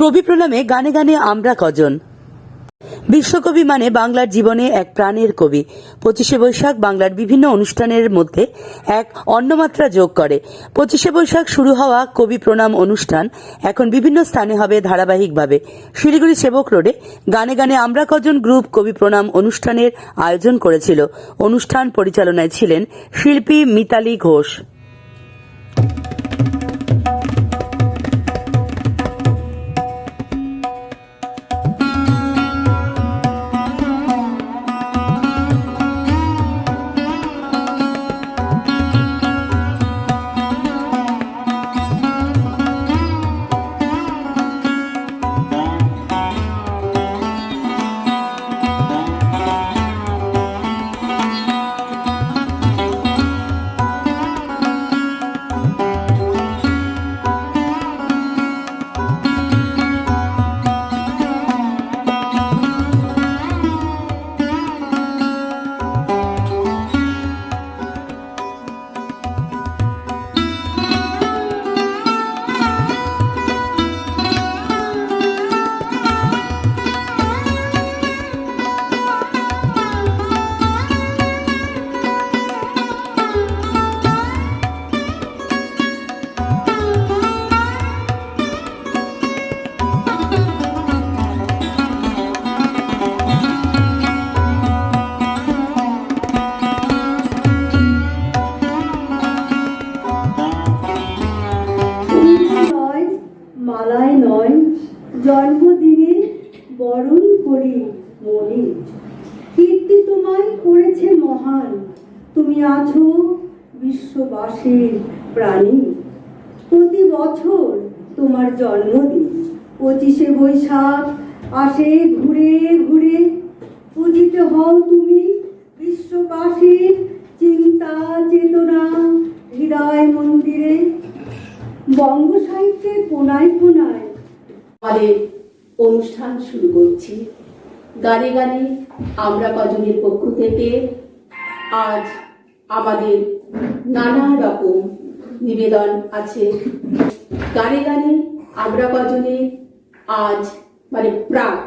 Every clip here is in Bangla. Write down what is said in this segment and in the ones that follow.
কবি প্রণামে গানে গানে আমরা কজন? বিশ্বকবি মানে বাংলার জীবনে এক প্রাণের কবি। পঁচিশে বৈশাখ বাংলার বিভিন্ন অনুষ্ঠানের মধ্যে এক অন্নমাত্রা যোগ করে। পঁচিশে বৈশাখ শুরু হওয়া কবি প্রণাম অনুষ্ঠান এখন বিভিন্ন স্থানে হবে ধারাবাহিকভাবে। শিলিগুড়ি সেবক রোডে গানে গানে আমরা কজন গ্রুপ কবি প্রণাম অনুষ্ঠানের আয়োজন করেছিল। অনুষ্ঠান পরিচালনায় ছিলেন শিল্পী মিতালি ঘোষ। জন্মদিনে বরণ করি মনে কীর্তি তোমায় করেছে মহান। তুমি আছো বিশ্ববাসীর প্রাণী। প্রতি বছর তোমার জন্মদিন। পঁচিশে বৈশাখ আসে ঘুরে ঘুরে। পূজিত হও তুমি বিশ্ববাসীর চিন্তা চেতনা হৃদয় মন্দিরে। বঙ্গ সাহিত্যের কোনায় কোনায় আমাদের অনুষ্ঠান শুরু করছি। গানে গানে আমরা কজনের পক্ষ থেকে আজ আমাদের নানা রকম নিবেদন আছে। গানে গানে আমরা কজনে আজ মানে প্রাক।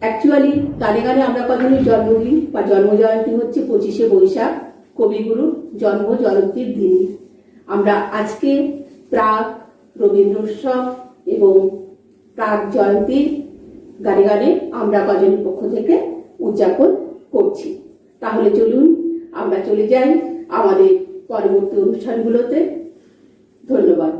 অ্যাকচুয়ালি গানে গানে আমরা কজনের জন্মদিন বা জন্মজয়ন্তী হচ্ছে পঁচিশে বৈশাখ কবিগুরুর জন্ম জয়ন্তীর দিন। আমরা আজকে প্রাক রবীন্দ্র উৎসব এবং প্রাক জয়ন্তী গানে গানে আমরা কজনের পক্ষ থেকে উদযাপন করছি। তাহলে চলুন আমরা চলে যাই আমাদের পরবর্তী অনুষ্ঠানগুলোতে। ধন্যবাদ।